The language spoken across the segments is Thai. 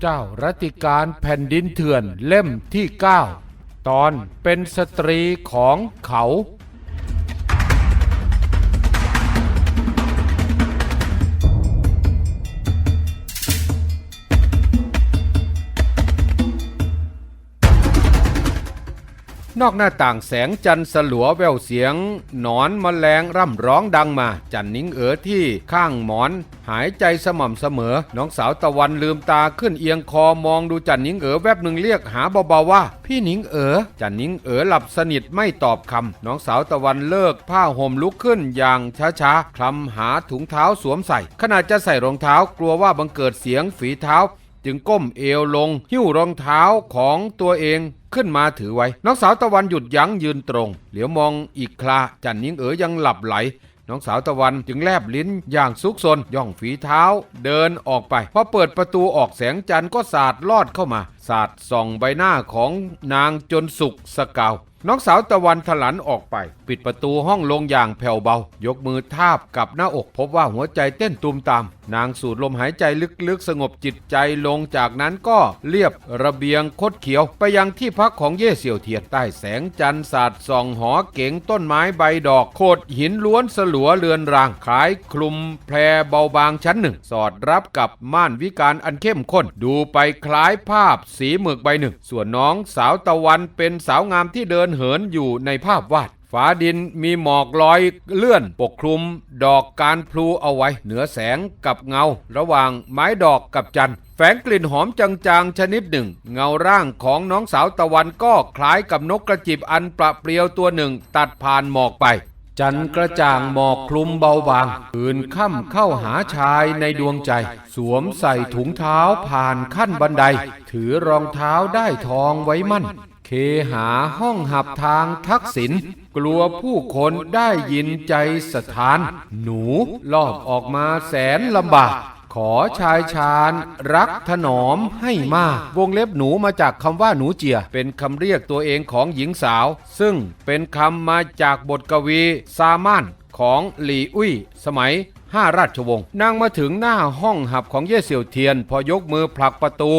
เจ้ารัติการแผ่นดินเถื่อนเล่มที่ 9 ตอนเป็นสตรีของเขา นอกหน้าต่างแสงจันทร์สลัวแววเสียง หนอนมแมลงร่ำร้องดังมา จันนิ้งเอ๋อที่ข้างหมอน หายใจสม่ำเสมอ น้องสาวตะวันลืมตาขึ้นเอียงคอมองดูจันนิ้งเอ๋อแวบหนึ่งเรียกหาเบาๆว่า พี่นิ้งเอ๋อจันนิ้งเอ๋อหลับสนิทไม่ตอบคำน้องสาวตะวันเลิกผ้าห่มลุกขึ้นอย่างช้าๆคลำหาถุงเท้าสวมใส่ ขณะจะใส่รองเท้ากลัวว่าบังเกิดเสียงฝีเท้า จึงก้มเอวลง หิ้วรองเท้าของตัวเอง ขึ้นมาถือไว้ น้องสาวตะวันหยุดยั้งยืนตรง เหลียวมองอีกคราจันยิงเอ๋ยยังหลับไหล น้องสาวตะวันจึงแลบลิ้นอย่างซุกซน ย่องฝีเท้า เดินออกไป พอเปิดประตูออกแสงจันทร์ก็สาดลอดเข้ามา สาดส่องใบหน้าของนางจนสุกสกาว น้องสาวตะวันถลันออกไป ปิดประตูห้องลงอย่างแผ่วเบา ยกมือทาบกับหน้าอกพบว่าหัวใจเต้นตูมตาม นางสูดลมหายใจลึกๆ สงบจิตใจลงจากนั้นก็เรียบระเบียงคดเขียวไปยังที่พักของเย่เสี่ยวเทียนใต้แสงจันทร์สาดส่องหอเก๋งต้นไม้ใบดอก โขดหินล้วนสลัวเรือนรางคล้ายคลุมแพรเบาบางชั้นหนึ่ง สอดรับกับม่านวิการอันเข้มข้นดูไปคล้ายภาพสีหมึกใบหนึ่ง ส่วนน้องสาวตะวันเป็นสาวงามที่เดินเหินอยู่ในภาพวาด ฝาดินมีหมอกลอยเลื่อนปกคลุม ดอกการพลูเอาไว้ เหนือแสงกับเงา ระหว่างไม้ดอกกับจันทร์แฝงกลิ่นหอมจางๆชนิดหนึ่ง เงาร่างของน้องสาวตะวันก็คล้ายกับนกกระจิบอันประเปรียวตัวหนึ่ง ตัดผ่านหมอกไป จันทร์กระจ่างหมอกคลุมเบาบางคืนค่ำเข้าหาชายในดวงใจ สวมใส่ถุงเท้าผ่านขั้นบันได ถือรองเท้าได้ทองไว้มั่น เคหาห้องหับทางทักษิณกลัวผู้คนได้ยินใจสถาน หนูลอบออกมาแสนลำบาก ขอชายชาญรักถนอมให้มาก วงเล็บหนูมาจากคำว่าหนูเจีย เป็นคำเรียกตัวเองของหญิงสาว ซึ่งเป็นคำมาจากบทกวีซามานของหลีอุ้ย สมัยห้าราชวงศ์นางมาถึงหน้าห้องหับของเย่เสี่ยวเทียน พอยกมือผลักประตู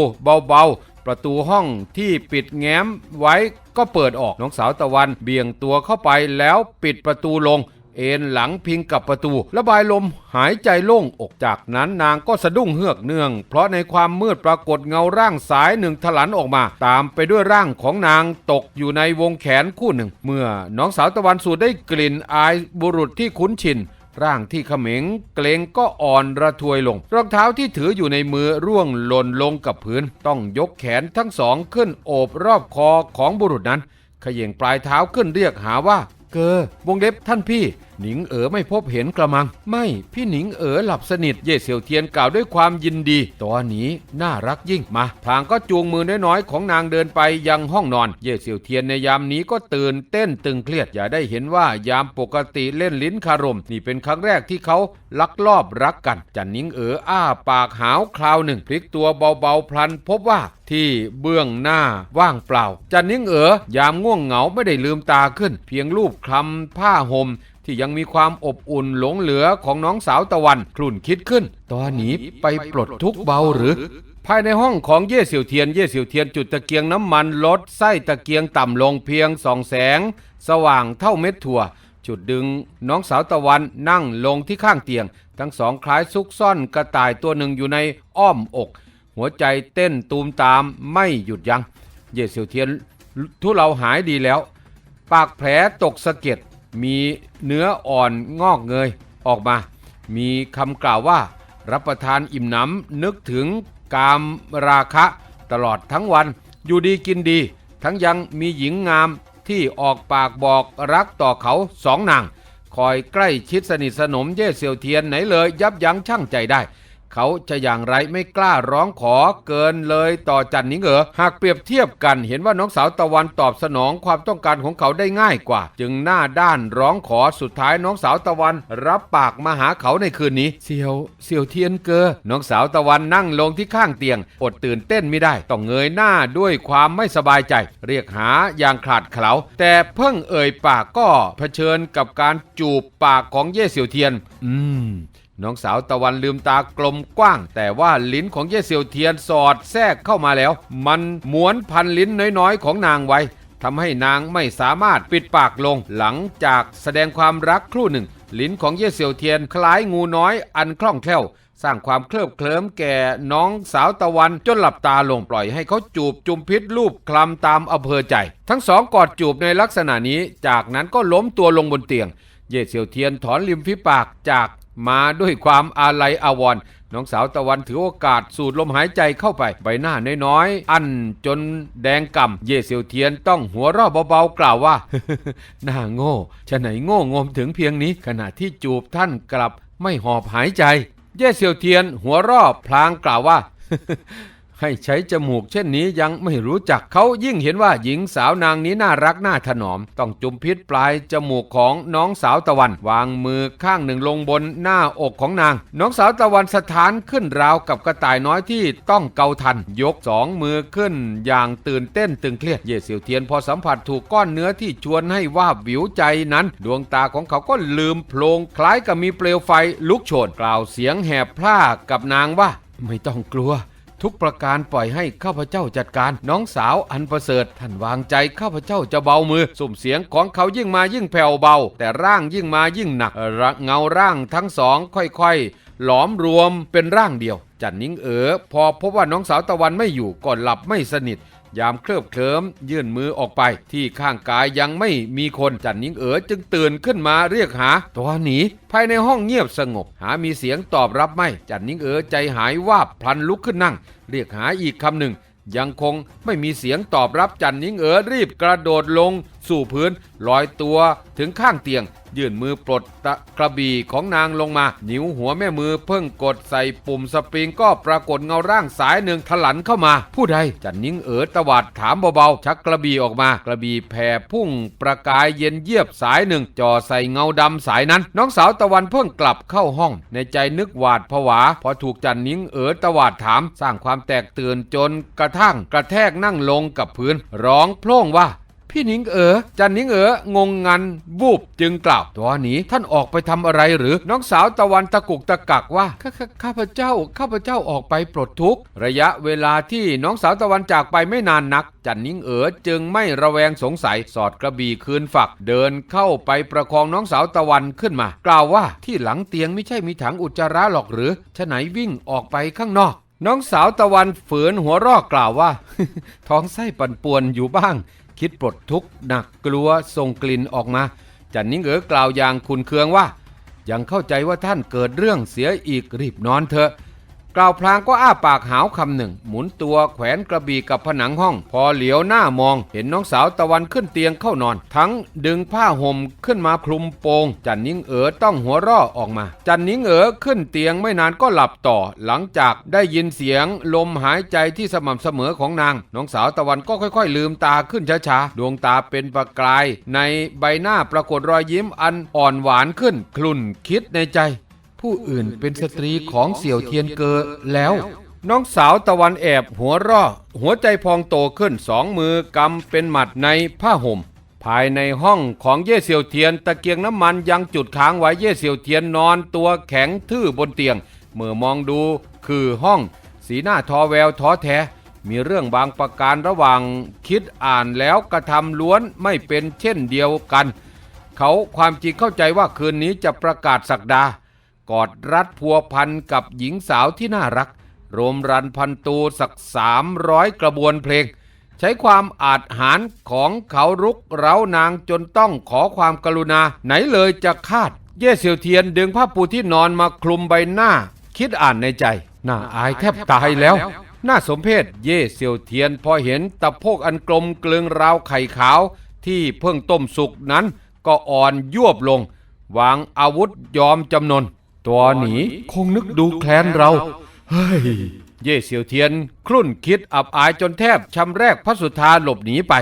เบาๆ ประตูห้องที่ปิดแง้มไว้ก็เปิดออกน้องสาวตะวันเบี่ยงตัวเข้าไปแล้วปิดประตูลง เอ็นหลังพิงกับประตู ระบายลมหายใจโล่งอกจากนั้นนางก็สะดุ้งเฮือกเนื่อง เพราะในความมืดปรากฏเงาร่างสายหนึ่งถลันออกมา ตามไปด้วยร่างของนางตกอยู่ในวงแขนคู่หนึ่ง เมื่อน้องสาวตะวันสูดได้กลิ่นอายบุรุษที่คุ้นชิน ร่างที่เขม็งเกรงก็อ่อนระทวยลง รองเท้าที่ถืออยู่ในมือร่วงหล่นลงกับพื้น ต้องยกแขนทั้งสองขึ้นโอบรอบคอของบุรุษนั้นเขย่งปลายเท้าขึ้นเรียกหาว่า เกอวงเล็บท่านพี่ หนิงเอ๋อไม่พบเห็นกระมัง ไม่พี่หนิงเอ๋อหลับสนิท เย่เสี่ยวเทียนกล่าวด้วยความยินดี ตอนนี้น่ารักยิ่งมาพลางก็จูงมือน้อยๆของนางเดินไปยังห้องนอน เย่เสี่ยวเทียนในยามนี้ก็ตื่นเต้นตึงเครียดอย่าได้เห็นว่ายามปกติเล่นลิ้นคารม นี่เป็นครั้งแรกที่เขาลักลอบรักกัน จันนิงเอ๋ออ้าปากหาวคราวหนึ่งพลิกตัวเบาๆพลันพบว่าที่เบื้องหน้าว่างเปล่า จันนิ่งเอ๋อยามง่วงเหงาไม่ได้ลืมตาขึ้น เพียงรูปคลำผ้าห่ม ที่ยังมีความอบอุ่นหลงเหลือของน้องสาวตะวัน คลุ่นคิดขึ้น ตอนนี้ไปปลดทุกเบาหรือ ภายในห้องของเย่เสี่ยวเทียน เย่เสี่ยวเทียนจุดตะเกียงน้ำมันลดไส้ตะเกียงต่ำลงเพียงสองแสง สว่างเท่าเม็ดถั่ว จุดดึงน้องสาวตะวันนั่งลงที่ข้างเตียง ทั้งสองคล้ายซุกซ่อนกระต่ายตัวหนึ่งอยู่ในอ้อมอก หัวใจเต้นตูมตามไม่หยุดยัง้งเย่เสี่ยวเทียนทุเราหายดีแล้ว ปากแผลตกสะเก็ด มีเนื้ออ่อนงอกเงยออกมา มีคำกล่าวว่า รับประทานอิ่มหนำนึกถึงกามราคะตลอดทั้งวัน อยู่ดีกินดี ทั้งยังมีหญิงงามที่ออกปากบอกรักต่อเขาสองนาง คอยใกล้ชิดสนิทสนมเย่เสี่ยวเทียนไหนเลย ยับยั้งชั่งใจได้ เขาจะอย่างไรไม่กล้าร้องขอเกินเลยต่อจันนิงเอ๋อหากเปรียบเทียบกันเห็นว่าน้องสาวตะวันตอบสนองความต้องการของเขาได้ง่ายกว่า จึงหน้าด้านร้องขอสุดท้ายน้องสาวตะวัน รับปากมาหาเขาในคืนนี้เสี่ยวเสี่ยวเทียนเกอน้องสาวตะวันนั่งลงที่ข้างเตียง อดตื่นเต้นไม่ได้ต้องเงยหน้าด้วยความไม่สบายใจ เรียกหาอย่างขาดเขลาแต่เพิ่งเอ่ยปากก็เผชิญกับการจูบปากของเย่เสี่ยวเทียน อืม น้องสาวตะวันลืมตากลมกว้าง แต่ว่าลิ้นของเย่เซียวเทียนสอดแทรกเข้ามาแล้ว มันม้วนพันลิ้นน้อยๆ ของนางไว้ทำให้นางไม่สามารถปิดปากลง หลังจากแสดงความรักครู่หนึ่ง ลิ้นของเย่เซียวเทียนคล้ายงูน้อยอันคล่องแคล่ว สร้างความเคลิบเคลิ้มแก่น้องสาวตะวันจนหลับตาลงปล่อยให้เขาจูบจุมพิษรูปคลำตามอำเภอใจ ทั้งสองกอดจูบในลักษณะนี้ จากนั้นก็ล้มตัวลงบนเตียง เย่เซียวเทียนถอนริมฝีปากจากมาด้วยความอาลัยอาวรณ์น้องสาวตะวันถือโอกาสสูดลมหายใจเข้าไปใบหน้าน้อยๆ อันจนแดงก่ำเย่เซียวเทียนต้องหัวเราะเบาๆกล่าวว่า หน้าโง่ฉะไหนโง่งมถึงเพียงนี้ ขณะที่จูบท่านกลับไม่หอบหายใจ เย่เซียวเทียนหัวเรอบพลางกล่าวว่า ให้ใช้จมูกเช่นนี้ยังไม่รู้จักเขายิ่งเห็นว่าหญิงสาวนางนี้น่ารักน่าถนอม ต้องจุมพิษปลายจมูกของน้องสาวตะวัน วางมือข้างหนึ่งลงบนหน้าอกของนาง น้องสาวตะวันสถานขึ้นราวกับกระต่ายน้อยที่ต้องเกาทัน ยกสองมือขึ้น อย่างตื่นเต้นตึงเครียดเย่เสียวเทียนพอสัมผัสถูกก้อนเนื้อที่ชวนให้ว่าวิวใจนั้น ดวงตาของเขาก็ลืมโพลงคล้ายกับมีเปลวไฟลุกโชนกล่าวเสียงแหบพร่ากับนางว่า ไม่ต้องกลัว ทุกประการปล่อยให้ข้าพเจ้าจัดการ น้องสาวอันประเสริฐท่านวางใจข้าพเจ้าจะเบามือสุ่มเสียงของเขายิ่งมายิ่งแผ่วเบา แต่ร่างยิ่งมายิ่งหนักเงาร่างทั้งสองค่อยๆ หลอมรวมเป็นร่างเดียวจันนิ่งเอ๋อพอพบว่าน้องสาวตะวันไม่อยู่ก็หลับไม่สนิท ยามเคลิบเคลิ้มยื่นมือออกไป ที่ข้างกายยังไม่มีคนจันนิงเอ๋อจึงตื่นขึ้นมาเรียกหา ตัวหนี ภายในห้องเงียบสงบ หามีเสียงตอบรับไม่ จันนิงเอ๋อใจหายวาบพลันลุกขึ้นนั่ง เรียกหาอีกคำหนึ่ง ยังคงไม่มีเสียงตอบรับจันนิงเอ๋อรีบกระโดดลง สู่พื้นลอยตัวถึงข้างเตียง ยื่นมือปลดตะกระบี่ของนางลงมา นิ้วหัวแม่มือเพิ่งกดใส่ปุ่มสปริงก็ปรากฏเงาร่างสายหนึ่งถลันเข้ามา ผู้ใดจันนิ่งเอ๋อตวาดถามเบาๆ ชักกระบี่ออกมา กระบี่แผ่พุ่งประกายเย็นเยียบสายหนึ่งจ่อใส่เงาดำสายนั้น น้องสาวตะวันเพิ่งกลับเข้าห้อง ในใจนึกหวาดผวา พอถูกจันนิ่งเอ๋อตวาดถาม สร้างความแตกตื่นจนกระทั่งกระแทกนั่งลงกับพื้น ร้องโพล่งว่า พี่หนิงเอ๋อจันหนิงเอ๋องงงันวูบจึงกล่าวตัวหนีท่านออกไปทำอะไรหรือน้องสาวตะวันตะกุกตะกักว่าข้าข้าพเจ้าข้าพเจ้าออกไปปลดทุกข์ระยะเวลาที่น้องสาวตะวันจากไปไม่นานนัก จันนิงเอ๋อจึงไม่ระแวงสงสัยสอดกระบี่คืนฝัก เดินเข้าไปประคองน้องสาวตะวันขึ้นมา กล่าวว่าที่หลังเตียงไม่ใช่มีถังอุจจาระหรอกหรือฉะไหนวิ่งออกไปข้างนอกน้องสาวตะวันฝืนหัวรอกกล่าวว่า ท้องไส้ปั่นป่วนอยู่บ้าง คิดปลดทุกข์หนักกลัวส่งกลิ่นออกมา จันนิงเอ๋อกล่าวอย่างคุนเคืองว่า ยังเข้าใจว่าท่านเกิดเรื่องเสียอีกรีบนอนเถอะ ล่าวพลางก็อ้าปากหาวคำหนึ่ง หมุนตัวแขวนกระบี่กับผนังห้อง พอเหลียวหน้ามอง เห็นน้องสาวตะวันขึ้นเตียงเข้านอน ทั้งดึงผ้าห่มขึ้นมาคลุมโปง จันนิ่งเอ๋อต้องหัวร่อออกมา จันนิ่งเอ๋อขึ้นเตียงไม่นานก็หลับต่อ หลังจากได้ยินเสียงลมหายใจที่สม่ำเสมอของนาง น้องสาวตะวันก็ค่อย ๆ ลืมตาขึ้นช้าๆดวงตาเป็นประกาย ในใบหน้าปรากฏรอยยิ้มอันอ่อนหวานขึ้นคลุ่นคิดในใจ ผู้อื่นเป็นสตรีของเสี่ยวเทียนเกอแล้ว น้องสาวตะวันแอบหัวร่อ หัวใจพองโตขึ้นสองมือกำเป็นหมัดในผ้าห่ม ภายในห้องของเย่เสี่ยวเทียนตะเกียงน้ำมันยังจุดค้างไว้เย่เสี่ยวเทียนนอนตัวแข็งทื่อบนเตียง เมื่อมองดูคือห้อง สีหน้าท้อแววท้อแท้มีเรื่องบางประการระหว่างคิดอ่านแล้วกระทำล้วนไม่เป็นเช่นเดียวกัน เขาความจริงเข้าใจว่าคืนนี้จะประกาศสักดา กอดรัดพัวพันกับหญิงสาวที่น่ารักโรมรันพันตูสักสามร้อยกระบวนเพลง ใช้ความอาจหารของเขารุกเร้านางจนต้องขอความกรุณา ไหนเลยจะคาด เย่เสียวเทียนดึงผ้าปูที่นอนมาคลุมใบหน้า คิดอ่านในใจ น่าอายแทบตายแล้ว น่าสมเพชเย่เสียวเทียนพอเห็นตะโพกอันกลมเกลืองราวไข่ขาว ที่เพิ่งต้มสุกนั้นก็อ่อนยวบลงวางอาวุธยอมจำนน ตัวหนีคงนึกดูแคลนเรา เฮ้ย เย่เสียวเทียน ครุ่นคิดอับอายจนแทบชำแรกพระสุธาหลบหนีไป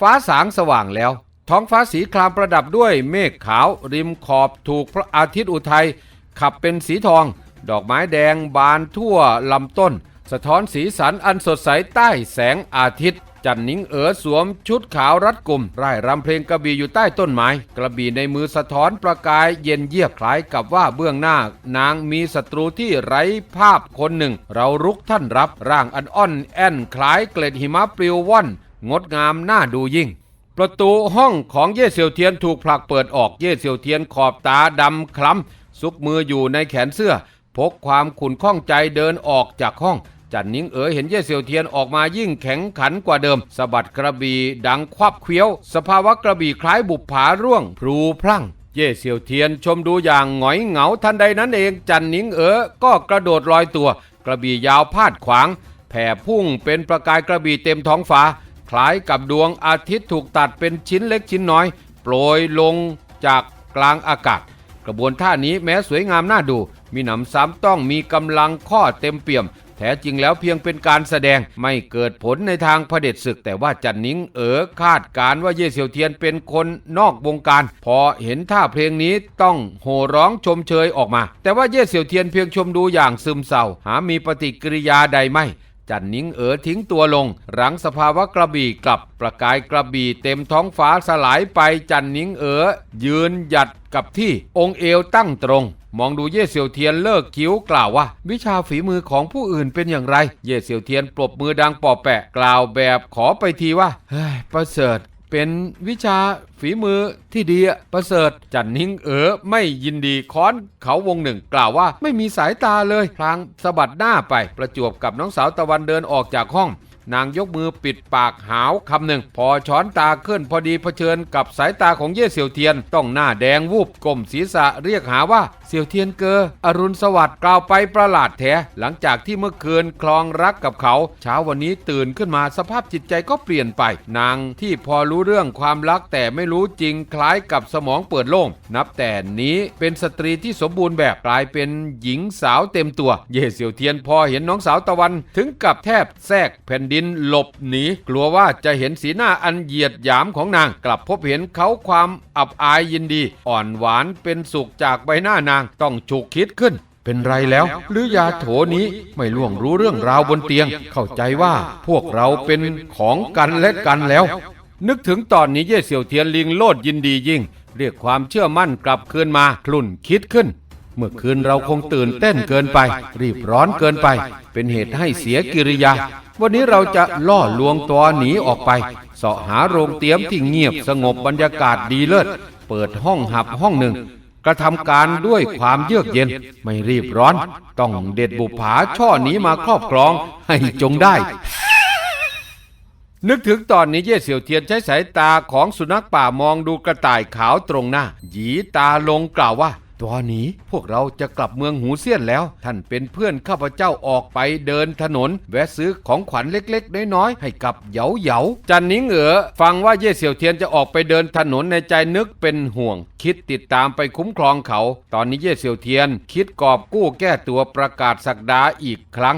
ฟ้าสางสว่างแล้ว ท้องฟ้าสีครามประดับด้วยเมฆขาว ริมขอบถูกพระอาทิตย์อุทัย ขับเป็นสีทอง ดอกไม้แดงบานทั่วลำต้น สะท้อนสีสันอันสดใสใต้แสงอาทิตย์ จันนิงเอ๋อสวมชุดขาวรัดกลุ่มร่ายรำเพลงกระบี่อยู่ใต้ต้นไม้ กระบี่ในมือสะท้อนประกายเย็นเยียบคล้ายกับว่าเบื้องหน้านางมีศัตรูที่ไร้ภาพคนหนึ่ง เรารุกท่านรับร่างอันอ่อนแอนคล้ายเกล็ดหิมะปลิวว่อนงดงามน่าดูยิ่งประตูห้องของเย่เซี่ยวเทียนถูกผลักเปิดออกเย่เซี่ยวเทียนขอบตาดำคล้ำซุกมืออยู่ในแขนเสื้อ พกความขุ่นข้องใจเดินออกจากห้อง จันนิงเอ๋อเห็นเย่เซียวเทียนออกมายิ่งแข็งขันกว่าเดิมสะบัดกระบี่ดังควับเคี้ยว สภาวะกระบี่คล้ายบุปผาร่วง พลูพลั่งเย่เซียวเทียนชมดูอย่างหงอยเหงาทันใดนั้นเองจันนิงเอ๋อก็กระโดดลอยตัว กระบี่ยาวพาดขวาง แผ่พุ่งเป็นประกายกระบี่เต็มท้องฟ้า คล้ายกับดวงอาทิตย์ถูกตัดเป็นชิ้นเล็กชิ้นน้อย โปรยลงจากกลางอากาศ กระบวนท่านี้แม้สวยงามน่าดู มีหนำซ้ำต้องมีกำลังข้อเต็มเปี่ยม แท้จริงแล้วเพียงเป็นการแสดงไม่เกิดผลในทางเผด็จศึก แต่ว่าจันนิงเอ๋อคาดการ์ว่าเย่เซียวเทียนเป็นคนนอกวงการ พอเห็นท่าเพลงนี้ต้องโห่ร้องชมเชยออกมา แต่ว่าเย่เซียวเทียนเพียงชมดูอย่างซึมเศร้า หามีปฏิกิริยาใดไม่จันนิงเอ๋อทิ้งตัวลง หลังสภาวะกระบี่กลับประกายกระบี่เต็มท้องฟ้าสลายไปจันนิงเอ๋อยืนหยัดกับที่องค์เอวตั้งตรง มองดูเย่เซียวเทียนเลิกคิ้วกล่าวว่า วิชาฝีมือของผู้อื่นเป็นอย่างไร เย่เซียวเทียนปรบมือดังปอแปะกล่าวแบบขอไปทีว่าเฮ้ยประเสริฐเป็นวิชาฝีมือที่ดีอะประเสริฐ จันนิงเอ๋อไม่ยินดีค้อนเขาวงหนึ่ง กล่าวว่าไม่มีสายตาเลยพลางสะบัดหน้าไปประจวบกับน้องสาวตะวันเดินออกจากห้องนางยกมือปิดปากหาวคำหนึ่ง พอช้อนตาขึ้นพอดีเผชิญกับสายตาของเย่เสี่ยวเทียน ต้องหน้าแดงวูบก้มศีรษะเรียกหาว่า สี่ยวเทียนเกออรุณสวัสดิ์กล่าวไปประหลาดแท้หลังจากที่เมื่อคืนคลองรักกับเขา เช้าวันนี้ตื่นขึ้นมาสภาพจิตใจก็เปลี่ยนไป นางที่พอรู้เรื่องความรักแต่ไม่รู้จริงคล้ายกับสมองเปิดโล่ง นับแต่นี้เป็นสตรีที่สมบูรณ์แบบกลายเป็นหญิงสาวเต็มตัว เย่เสี่ยวเทียนพอเห็นน้องสาวตะวันถึงกับแทบแทรกแผ่นดินหลบหนี กลัวว่าจะเห็นสีหน้าอันเหยียดหยามของนาง กลับพบเห็นเขาความอับอายยินดี อ่อนหวานเป็นสุขจากใบหน้านางต้องฉุกคิดขึ้น เป็นไรแล้ว หรือยาโถนี้ไม่ล่วงรู้เรื่องราวบนเตียง เข้าใจว่าพวกเราเป็นของกันและกันแล้ว นึกถึงตอนนี้เย่เสี่ยวเทียนลิงโลดยินดียิ่ง เรียกความเชื่อมั่นกลับคืนมาคลุ่นคิดขึ้นเมื่อคืนเราคงตื่นเต้นเกินไป รีบร้อนเกินไป เป็นเหตุให้เสียกิริยา วันนี้เราจะล่อลวงตัวหนีออกไปเสาะหาโรงเตี๊ยมที่เงียบสงบบรรยากาศดีเลิศ เปิดห้องหับห้องหนึ่ง กระทำการด้วยความเยือกเย็นไม่รีบร้อน ต้องเด็ดบุปผาช่อนี้มาครอบครองให้จงได้ นึกถึงตอนนี้เย่เสี่ยวเทียนใช้สายตาของสุนัขป่ามองดูกระต่ายขาวตรงหน้า หยีตาลงกล่าวว่า ตอนนี้พวกเราจะกลับเมืองหูเซียนแล้ว ท่านเป็นเพื่อนข้าพเจ้าออกไปเดินถนน แวะซื้อของขวัญเล็กๆน้อยๆให้กับเหยาเหยาจันนิงเอ๋อฟังว่าเย่เสี่ยวเทียนจะออกไปเดินถนนในใจนึกเป็นห่วง คิดติดตามไปคุ้มครองเขา ตอนนี้เย่เสี่ยวเทียน คิดกอบกู้แก้ตัวประกาศสักดาอีกครั้ง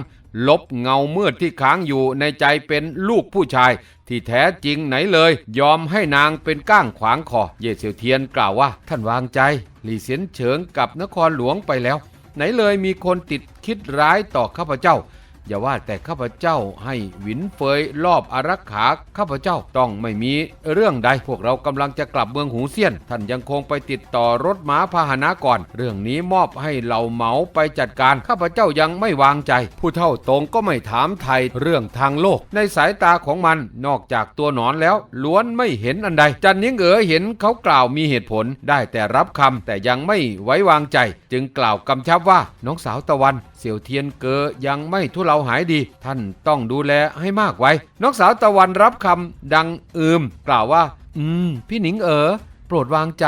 ลบเงามืดที่ค้างอยู่ในใจเป็นลูกผู้ชาย ที่แท้จริงไหนเลย ยอมให้นางเป็นก้างขวางคอเย่เสียวเทียนกล่าวว่า ท่านวางใจหลี่เสียนเฉิงกับนครหลวงไปแล้ว ไหนเลยมีคนติดคิดร้ายต่อข้าพเจ้า อย่าว่าแต่ข้าพเจ้าให้หวินเฟยรอบอารักขาข้าพเจ้าต้องไม่มีเรื่องใดพวกเรากำลังจะกลับเมืองหูเซียน ท่านยังคงไปติดต่อรถม้าพาหนะก่อน เรื่องนี้มอบให้เหล่าเหมาไปจัดการข้าพเจ้ายังไม่วางใจ ผู้เท่าตรงก็ไม่ถามไทยเรื่องทางโลก ในสายตาของมันนอกจากตัวหนอนแล้ว ล้วนไม่เห็นอันใด จันนิงเอ๋อเห็นเขากล่าวมีเหตุผลได้แต่รับคำแต่ยังไม่ไว้วางใจ จึงกล่าวกำชับว่าน้องสาวตะวันเสี่ยวเทียนเกอยังไม่ทุเลาหายดี ท่านต้องดูแลให้มากไว้ น้องสาวตะวันรับคำดังอืม กล่าวว่า อืม พี่หนิงเอ๋อโปรดวางใจ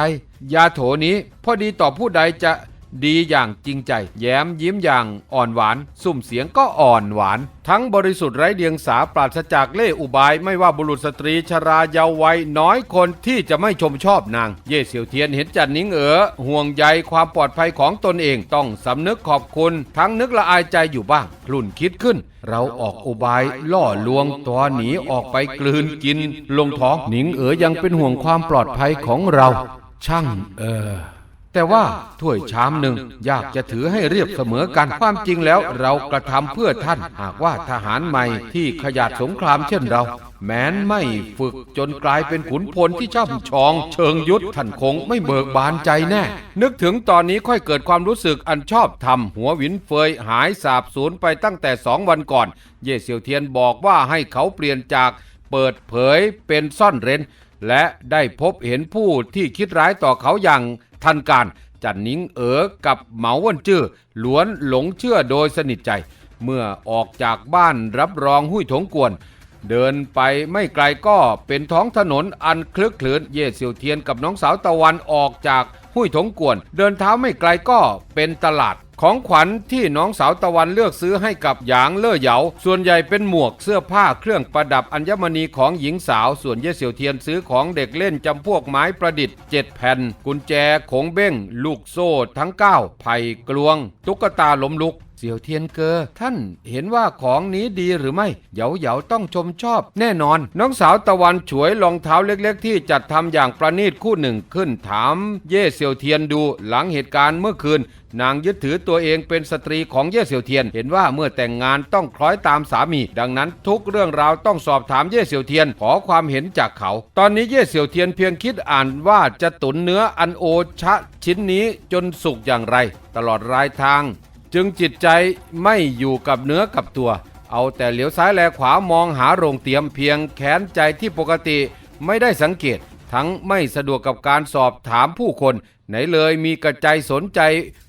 ยาโถนี้พอดีต่อผู้ใดจะ ดีอย่างจริงใจ แย้มยิ้มอย่างอ่อนหวาน สุ่มเสียงก็อ่อนหวาน ทั้งบริสุทธิ์ไร้เดียงสาปราศจากเล่อุบาย ไม่ว่าบุรุษสตรีชราเยาว์วัยน้อยคนที่จะไม่ชมชอบนาง เย่เสี่ยวเทียนเห็นจันนิงเอ๋อห่วงใยความปลอดภัยของตนเองต้องสำนึกขอบคุณ ทั้งนึกละอายใจอยู่บ้างคลุ่นคิดขึ้น เราออกอุบายล่อลวงตัวหนีออกไปกลืนกิน ลงท้องหนิงเอ๋อยังเป็นห่วงความปลอดภัยของเรา ช่างเออ แต่ว่าถ้วยชามหนึ่งยากจะถือให้เรียบเสมอกันความจริงแล้ว เรากระทำเพื่อท่านหากว่าทหารใหม่ที่ขยาดสงครามเช่นเรา แม้นไม่ฝึกจนกลายเป็นขุนพลที่ช่ำชอง เชิงยุทธท่านคงไม่เบิกบานใจแน่ นึกถึงตอนนี้ค่อยเกิดความรู้สึกอันชอบธรรมหัวหวินเฟยหายสาบสูญไปตั้งแต่สองวันก่อน เย่เซียวเทียนบอกว่าให้เขาเปลี่ยนจากเปิดเผยเป็นซ่อนเร้น และได้พบเห็นผู้ที่คิดร้ายต่อเขาอย่าง ทันการจันนิงเอ๋อกับเหมาวันจื้อล้วนหลงเชื่อโดยสนิทใจ เมื่อออกจากบ้านรับรองหุ้ยถงกวน เดินไปไม่ไกลก็เป็นท้องถนนอันคลึกคลื้นเย่เซียวเทียนกับน้องสาวตะวันออกจากหุ้ยถงกวน เดินเท้าไม่ไกลก็เป็นตลาด ของขวัญที่น้องสาวตะวันเลือกซื้อให้กับหยางเล่อเหยา ส่วนใหญ่เป็นหมวกเสื้อผ้าเครื่องประดับอัญมณีของหญิงสาว ส่วนเย่เสี่ยวเทียนซื้อของเด็กเล่นจำพวกไม้ประดิษฐ์เจ็ดแผ่น กุญแจขงเบ้ง ลูกโซ่ทั้ง 9 ไผ่กลวง ตุ๊กตาล้มลุก เสี่ยวเทียนเกอท่านเห็นว่าของนี้ดีหรือไม่เหยาเหยาต้องชมชอบ แน่นอน น้องสาวตะวันฉวยรองเท้าเล็ก ๆ ที่จัดทำอย่างประณีตคู่หนึ่งขึ้นถาม เย่เสี่ยวเทียนดูหลังเหตุการณ์เมื่อคืน นางยึดถือตัวเองเป็นสตรีของเย่เสี่ยวเทียน เห็นว่าเมื่อแต่งงานต้องคล้อยตามสามี ดังนั้นทุกเรื่องราวต้องสอบถามเย่เสี่ยวเทียนขอความเห็นจากเขา ตอนนี้เย่เสี่ยวเทียนเพียงคิดอ่านว่าจะตุนเนื้ออันโอชะชิ้นนี้จนสุกอย่างไร ตลอดรายทาง จึงจิตใจไม่อยู่กับเนื้อกับตัว เอาแต่เหลียวซ้ายแลขวามองหาโรงเตรียมเพียงแขนใจที่ปกติไม่ได้สังเกต ทั้งไม่สะดวกกับการสอบถามผู้คน ไหนเลยมีกระใจสนใจ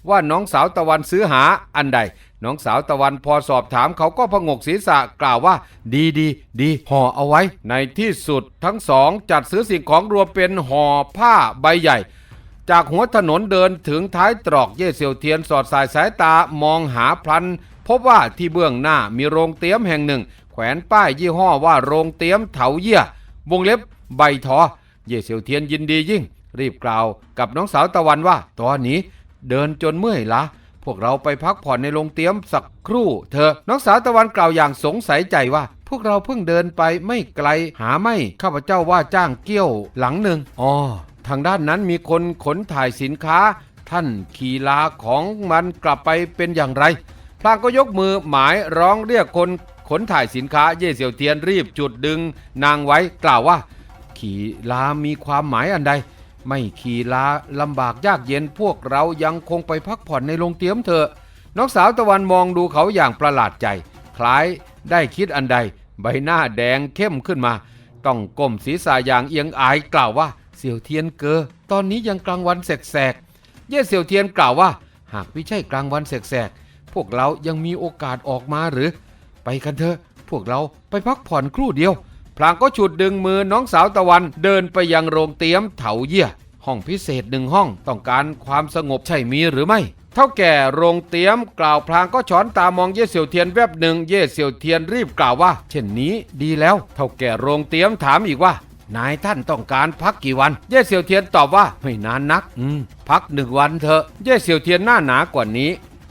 ว่าน้องสาวตะวันซื้อหาอันใด น้องสาวตะวันพอสอบถามเขาก็พงกศีรษะกล่าวว่า ดีดีดีห่อเอาไว้ ในที่สุดทั้งสองจัดซื้อสิ่งของรวมเป็นห่อผ้าใบใหญ่ จากหัวถนนเดินถึงท้ายตรอกเย่เซียวเทียนสอดสายสายตามองหาพลัน พบว่าที่เบื้องหน้ามีโรงเตี้ยมแห่งหนึ่ง แขวนป้ายยี่ห้อว่าโรงเตี้ยมเถาเยี่ยวงเล็บใบทอ เย่เซียวเทียนยินดียิ่ง รีบกล่าวกับน้องสาวตะวันว่า ตอนนี้เดินจนเมื่อยละพวกเราไปพักผ่อนในโรงเตี้ยมสักครู่เธอะน้องสาวตะวันกล่าวอย่างสงสัยใจว่า พวกเราเพิ่งเดินไปไม่ไกลหาไม่ข้าพเจ้าว่าจ้างเกี้ยวหลังหนึ่งอ๋อ ทางด้านนั้นมีคนขนถ่ายสินค้า ท่านขี่ลาของมันกลับไปเป็นอย่างไรพลางก็ยกมือหมายร้องเรียกคนขนถ่ายสินค้าเย่เสี่ยวเทียนรีบจุดดึง นางไว้กล่าวว่า ขี่ลามีความหมายอันใด ไม่ขี่ลาลำบากยากเย็นพวกเรายังคงไปพักผ่อนในโรงเตี๊ยมเถอะน้องสาวตะวันมองดูเขาอย่างประหลาดใจ คล้ายได้คิดอันใด ใบหน้าแดงเข้มขึ้นมา ต้องก้มศีรษะอย่างเอียงอายกล่าวว่า เสี่ยวเทียนเกอ ตอนนี้ยังกลางวันแสกๆ เย่เสี่ยวเทียนกล่าวว่า หากไม่ใช่กลางวันแสกๆ พวกเรายังมีโอกาสออกมาหรือ ไปกันเถอะ พวกเราไปพักผ่อนครู่เดียว พลางก็ฉุดดึงมือน้องสาวตะวันเดินไปยังโรงเตี๊ยมเถาเยี่ย ห้องพิเศษหนึ่งห้องต้องการความสงบใช่มีหรือไม่ เท่าแก่โรงเตี๊ยมกล่าวพลางก็ช้อนตามองเย่เสี่ยวเทียนแวบหนึ่งเย่เสี่ยวเทียนรีบกล่าวว่า เช่นนี้ดีแล้ว เท่าแก่โรงเตี๊ยมถามอีกว่า นายท่านต้องการพักกี่วัน เย่เสี่ยวเทียนตอบว่าไม่นานนัก อืม พักหนึ่งวันเถอะ เย่เสี่ยวเทียนหน้าหนากว่านี้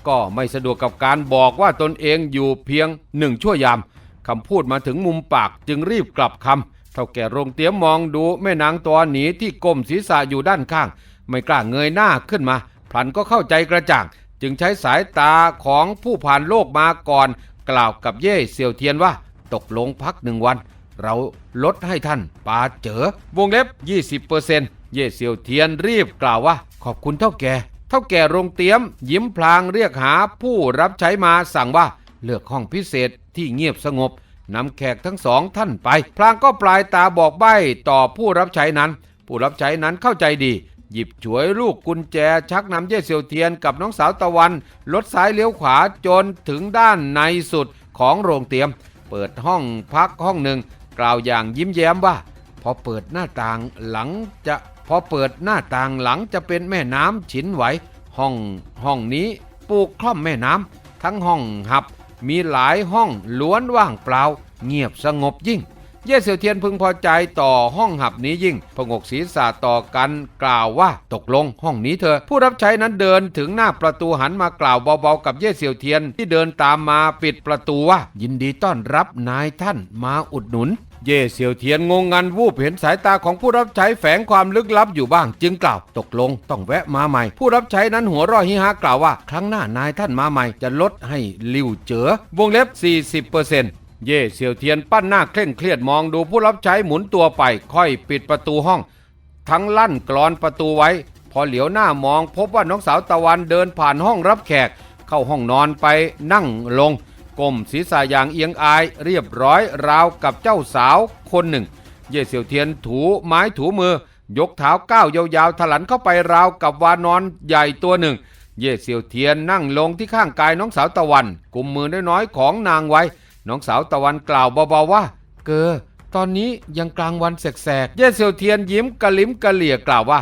ก็ไม่สะดวกกับการบอกว่าตนเองอยู่เพียงหนึ่งชั่วยามคำพูดมาถึงมุมปากจึงรีบกลับคำเท่าแก่โรงเตี๊ยมมองดูแม่นางตัวหนีที่ก้มศีรษะอยู่ด้านข้าง ไม่กล้าเงยหน้าขึ้นมาพลันก็เข้าใจกระจ่าง จึงใช้สายตาของผู้ผ่านโลกมาก่อน กล่าวกับเย่เสี่ยวเทียนว่า ตกลงพักหนึ่งวัน เราลดให้ท่านปาเจอวงเล็บ 20%เย่เสี่ยวเทียนรีบกล่าวว่า ขอบคุณเท่าแก่เท่าแก่โรงเตี๊ยม ยิ้มพลางเรียกหาผู้รับใช้มาสั่งว่าเลือกห้องพิเศษที่เงียบสงบนำแขกทั้งสองท่านไป พลางก็ปลายตาบอกใบ้ต่อผู้รับใช้นั้น ผู้รับใช้นั้นเข้าใจดี หยิบฉวยลูกกุญแจชักนำเย่เซียวเทียนกับน้องสาวตะวันลดซ้ายเลี้ยวขวาจนถึงด้านในสุดของโรงเตียม เปิดห้องพักห้องหนึ่ง กล่าวอย่างยิ้มแย้มว่า พอเปิดหน้าต่างหลังจะพอเปิดหน้าต่างหลังจะเป็นแม่น้ำฉินไหว ห้องห้องนี้ปลูกคล่อมแม่น้ำทั้งห้องหับ มีหลายห้องล้วนว่างเปล่า เงียบสงบยิ่ง เย่เสี่ยวเทียนพึงพอใจต่อห้องหับนี้ยิ่งพงกศีรษะต่อกันกล่าวว่าตกลงห้องนี้เธอ ผู้รับใช้นั้นเดินถึงหน้าประตูหันมากล่าวเบาๆกับเย่เสี่ยวเทียนที่เดินตามมาปิดประตูว่ายินดีต้อนรับนายท่านมาอุดหนุน เย่เสี่ยวเทียนงงงันวูบเห็นสายตาของผู้รับใช้แฝงความลึกลับอยู่บ้าง จึงกล่าวตกลงต้องแวะมาใหม่ ผู้รับใช้นั้นหัวเร่อฮิฮากล่าวว่า ครั้งหน้านายท่านมาใหม่ จะลดให้ลิวเจอวงเล็บ 40%เย่เสี่ยวเทียนปั้นหน้าเคร่งเครียดมองดูผู้รับใช้หมุนตัวไป ค่อยปิดประตูห้อง ทั้งลั่นกรอนประตูไว้ พอเหลียวหน้ามองพบว่าน้องสาวตะวันเดินผ่านห้องรับแขก เข้าห้องนอนไปนั่งลง ก้มศีรษะอย่างเอียงอายเรียบร้อยราวกับเจ้าสาวคนหนึ่ง เย่เสี่ยวเทียนถูไม้ถูมือ ยกเท้าก้าวยาวๆถลันเข้าไปราวกับวานอนใหญ่ตัวหนึ่ง เย่เสี่ยวเทียนนั่งลงที่ข้างกายน้องสาวตะวันกุมมือน้อยๆของนางไว้ น้องสาวตะวันกล่าวเบาๆว่า เกอ ตอนนี้ยังกลางวันแสกๆ เย่เซียวเทียนยิ้มกระลิมกระเหลี่ยกล่าวว่า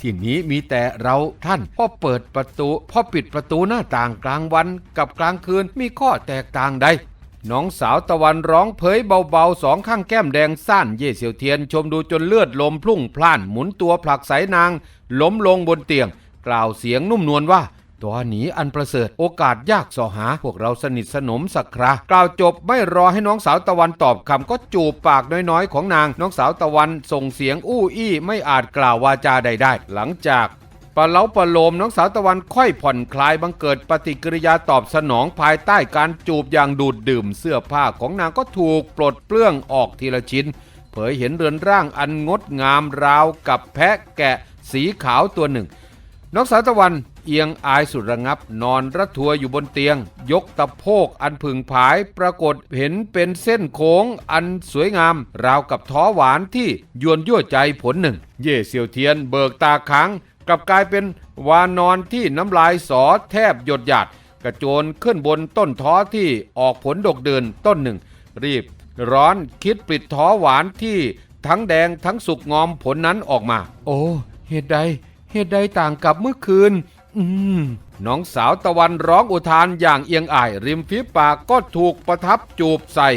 ที่นี้มีแต่เราท่านพ่อเปิดประตูพ่อปิดประตูหน้าต่างกลางวันกับกลางคืนมีข้อแตกต่างใดน้องสาวตะวันร้องเผยเบาๆสองข้างแก้มแดงสั้นเย่เซียวเทียนชมดูจนเลือดลมพลุ่งพล่านหมุนตัวผลักไสนาง ล้มลงบนเตียง กล่าวเสียงนุ่มนวลว่า ตัวหนีอันประเสริฐโอกาสยากสอหา พวกเราสนิทสนมสักครากล่าวจบไม่รอให้น้องสาวตะวันตอบคำก็จูบปากน้อยๆ ของนาง น้องสาวตะวันส่งเสียงอู้อี้ไม่อาจกล่าววาจาใดได้ หลังจากปะเล้าปะโลมน้องสาวตะวันค่อยผ่อนคลายบังเกิดปฏิกิริยาตอบสนองภายใต้การจูบอย่างดูดดื่มเสื้อผ้าของนางก็ถูกปลดเปลื้องออกทีละชิ้น เผยเห็นเรือนร่างอันงดงามราวกับแพะแกะสีขาวตัวหนึ่ง น้องสาวตะวัน เอียงอายสุดระงับ นอนระทัวอยู่บนเตียง ยกตะโพกอันผึ่งผายปรากฏเห็นเป็นเส้นโค้งอันสวยงาม ราวกับท้อหวานที่ยวนยั่วใจผลหนึ่ง เย่เซียวเทียนเบิกตาค้างกลับกลายเป็นวานอนที่น้ำลายสอแทบหยดหยาด กระโจนขึ้นบนต้นท้อที่ออกผลดกเดินต้นหนึ่ง รีบร้อนคิดปลิดท้อหวานที่ทั้งแดงทั้งสุกงอมผลนั้นออกมา โอ้เหตุใดเหตุใดต่างกับเมื่อคืน อืมน้องสาวตะวันร้องอุทานอย่างเอียงอาย ริมฝีปากก็ถูกประทับจูบใส่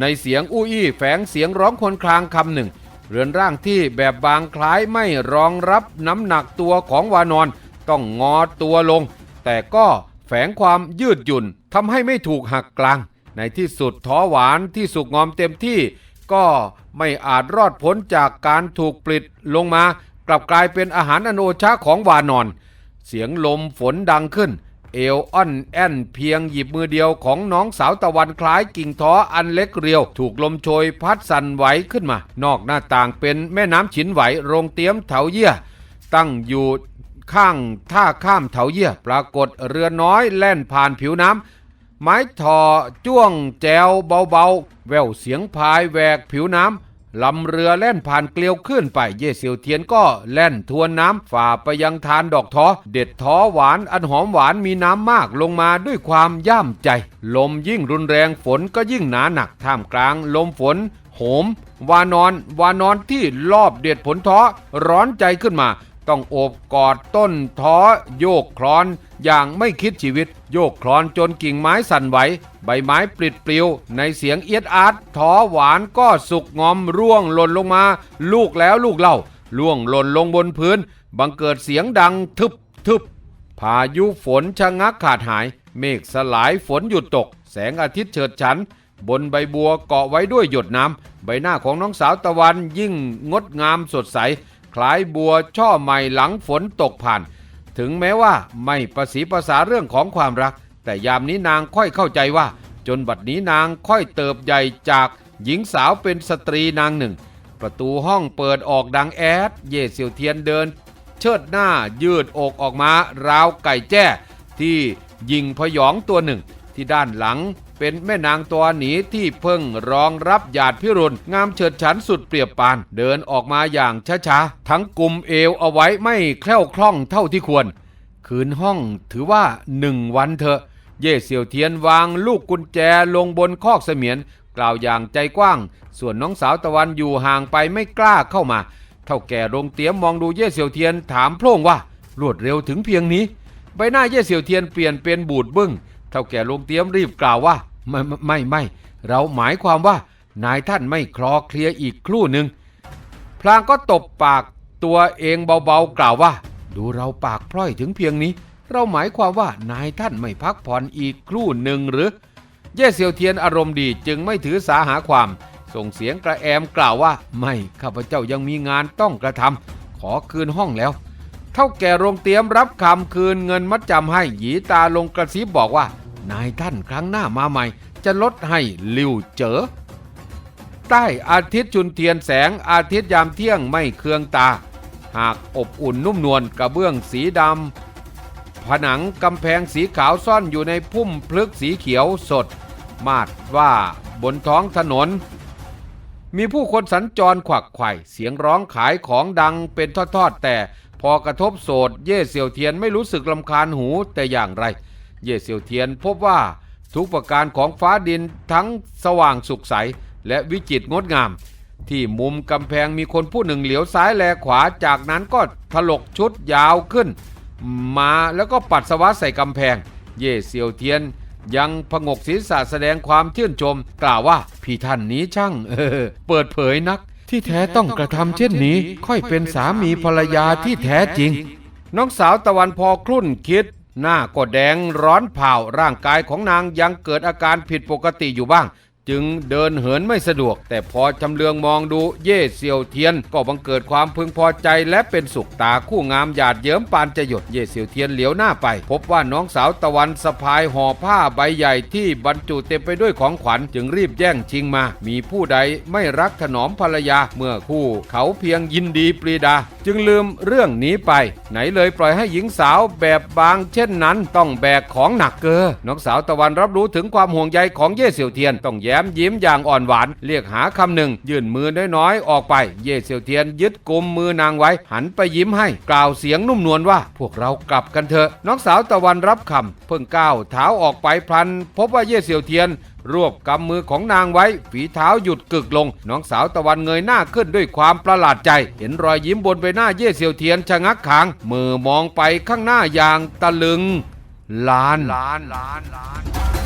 ในเสียงอู้อี้แฝงเสียงร้องคนคลางคำหนึ่ง เรือนร่างที่แบบบางคล้ายไม่รองรับน้ำหนักตัวของวานอน ต้องงอตัวลง แต่ก็แฝงความยืดหยุ่นทำให้ไม่ถูกหักกลาง ในที่สุดท้อหวานที่สุกงอมเต็มที่ ก็ไม่อาจรอดพ้นจากการถูกปลิดลงมา กลับกลายเป็นอาหารอโนชาของวานอน เสียงลมฝนดังขึ้น เอวอ่อนแอนเพียงหยิบมือเดียวของน้องสาวตะวันคล้ายกิ่งท้ออันเล็กเรียว ถูกลมโชยพัดสั่นไหวขึ้นมา นอกหน้าต่างเป็นแม่น้ำฉินไหวโรงเตี้ยมเถาเยี่ยตั้งอยู่ข้างท่าข้ามเถาเยี่ยปรากฏเรือน้อยแล่นผ่านผิวน้ำไม้ทอจ้วงแจวเบาๆ แววเสียงพายแหวกผิวน้ำ ลำเรือแล่นผ่านเกลียวขึ้นไป เย่เสียวเทียนก็แล่นทวนน้ำฝ่าไปยังทานดอกท้อเด็ดท้อหวานอันหอมหวานมีน้ำมากลงมาด้วยความย่ามใจ ลมยิ่งรุนแรงฝนก็ยิ่งหนาหนักท่ามกลางลมฝนโหม วานอน วานอนที่รอบเด็ดผลท้อร้อนใจขึ้นมา ต้องโอบกอดต้นท้อโยกคลอน อย่างไม่คิดชีวิต โยกคลอนจนกิ่งไม้สั่นไหว ใบไม้ปลิดปลิว ในเสียงเอียดอาร์ตท้อหวานก็สุกงอมร่วงหล่นลงมา ลูกแล้วลูกเล่าล่วงหล่นลงบนพื้น บังเกิดเสียงดังทึบทึบพายุฝนชะงักขาดหาย เมฆสลายฝนหยุดตก แสงอาทิตย์เฉิดฉัน บนใบบัวเกาะไว้ด้วยหยดน้ำ ใบหน้าของน้องสาวตะวันยิ่งงดงามสดใส คล้ายบัวช่อใหม่หลังฝนตกผ่าน ถึงแม้ว่าไม่ประสีภาษาเรื่องของความรัก แต่ยามนี้นางค่อยเข้าใจว่า จนบัดนี้นางค่อยเติบใหญ่จากหญิงสาวเป็นสตรีนางหนึ่ง ประตูห้องเปิดออกดังแอด เย่เซียวเทียนเดิน เชิดหน้ายืดอกออกมาราวไก่แจ้ ที่ยิงพยองตัวหนึ่ง ที่ด้านหลัง เป็นแม่นางตัวหนีที่เพิ่งรองรับหยาดพิรุณงามเฉิดฉันสุดเปรียบปาน เดินออกมาอย่างช้าๆ ทั้งกลุ่มเอวเอาไว้ไม่แคล่วคล่องเท่าที่ควร คืนห้องถือว่าหนึ่งวันเถอะ เย่เสี่ยวเทียนวางลูกกุญแจลงบนคอกเสมียน กล่าวอย่างใจกว้าง ส่วนน้องสาวตะวันอยู่ห่างไปไม่กล้าเข้ามา เท่าแก่โรงเตี้ยมมองดูเย่เสี่ยวเทียนถามโพร่งว่ารวดเร็วถึงเพียงนี้ ใบหน้าเย่เสี่ยวเทียนเปลี่ยนเป็นบูดบึ้ง เท่าแก่โรงเตี้ยมรีบกล่าวว่า ไม่ไม่ไม่ เราหมายความว่านายท่านไม่คลอเคลียร์อีกครู่หนึ่งพลางก็ตบปากตัวเองเบาๆกล่าวว่า ดูเราปากพร่อยถึงเพียงนี้ เราหมายความว่านายท่านไม่พักผ่อนอีกครู่หนึ่งหรือ เย่เซียวเทียนอารมณ์ดีจึงไม่ถือสาหาความ ส่งเสียงกระแอมกล่าวว่า ไม่ข้าพเจ้ายังมีงานต้องกระทำขอคืนห้องแล้ว เท่าแก่โรงเตียมรับคำคืนเงินมัดจำให้หยีตาลงกระซิบบอกว่า นายท่านครั้งหน้ามาใหม่ จะลดให้ลิวเจอ ใต้อาทิตย์จุนเทียนแสงอาทิตย์ยามเที่ยงไม่เคืองตา หากอบอุ่นนุ่มนวลกระเบื้องสีดำผนังกำแพงสีขาวซ่อนอยู่ในพุ่มพลึกสีเขียวสด มาดว่าบนท้องถนน มีผู้คนสัญจรขวักไข่เสียงร้องขายของดังเป็นทอดๆแต่พอกระทบโสดเย่เสี่ยวเทียนไม่รู้สึกลำคาญหูแต่อย่างไร เย่เสี่ยวเทียนพบว่าทุกประการของฟ้าดินทั้งสว่างสุขใส และวิจิตรงดงาม ที่มุมกำแพงมีคนผู้หนึ่งเหลียวซ้ายแลขวาจากนั้นก็ถลกชุดยาวขึ้น มาแล้วก็ปัสสาวะใส่กำแพง เย่เซียวเทียนยังพงกศีรษะแสดงความชื่นชม กล่าวว่าพี่ท่านนี้ช่างเออเปิดเผยนัก ที่แท้ต้องกระทำเช่นนี้ ค่อยเป็นสามีภรรยาที่แท้จริง น้องสาวตะวันพอครุ่นคิด หน้าก็แดงร้อนเผาร่างกายของนางยังเกิดอาการผิดปกติอยู่บ้าง จึงเดินเหินไม่สะดวก แต่พอจำเลืองมองดูเย่เซียวเทียน ก็บังเกิดความพึงพอใจและเป็นสุขตาคู่งามหยาดเยิ้มปานจะหยดเย่เซียวเทียนเหลียวหน้าไป พบว่าน้องสาวตะวันสะพายห่อผ้าใบใหญ่ที่บรรจุเต็มไปด้วยของขวัญจึงรีบแย่งชิงมา มีผู้ใดไม่รักถนอมภรรยาเมื่อคู่ เขาเพียงยินดีปรีดา จึงลืมเรื่องนี้ไป ไหนเลยปล่อยให้หญิงสาวแบบบาง เช่นนั้นต้องแบกของหนักเกอน้องสาวตะวันรับรู้ถึงความห่วงใยของเย่เสี่ยวเทียนต้องแยย้มยิ้มอย่างอ่อนหวาน เรียกหาคำหนึ่ง ยื่นมือน้อยๆ ออกไป เย่เสี่ยวเทียนยึดกุมมือนางไว้ หันไปยิ้มให้ กล่าวเสียงนุ่มนวลว่า พวกเรากลับกันเถอะ น้องสาวตะวันรับคำเพิ่งก้าวเท้าออกไปพลัน พบว่าเย่เสี่ยวเทียนรวบกำมือของนางไว้ ฝีเท้าหยุดกึกลง น้องสาวตะวันเงยหน้าขึ้นด้วยความประหลาดใจ เห็นรอยยิ้มบนใบหน้าเย่เซียวเทียนชะงักขาง มือมองไปข้างหน้าอย่างตะลึงล้านล้านล้านล้าน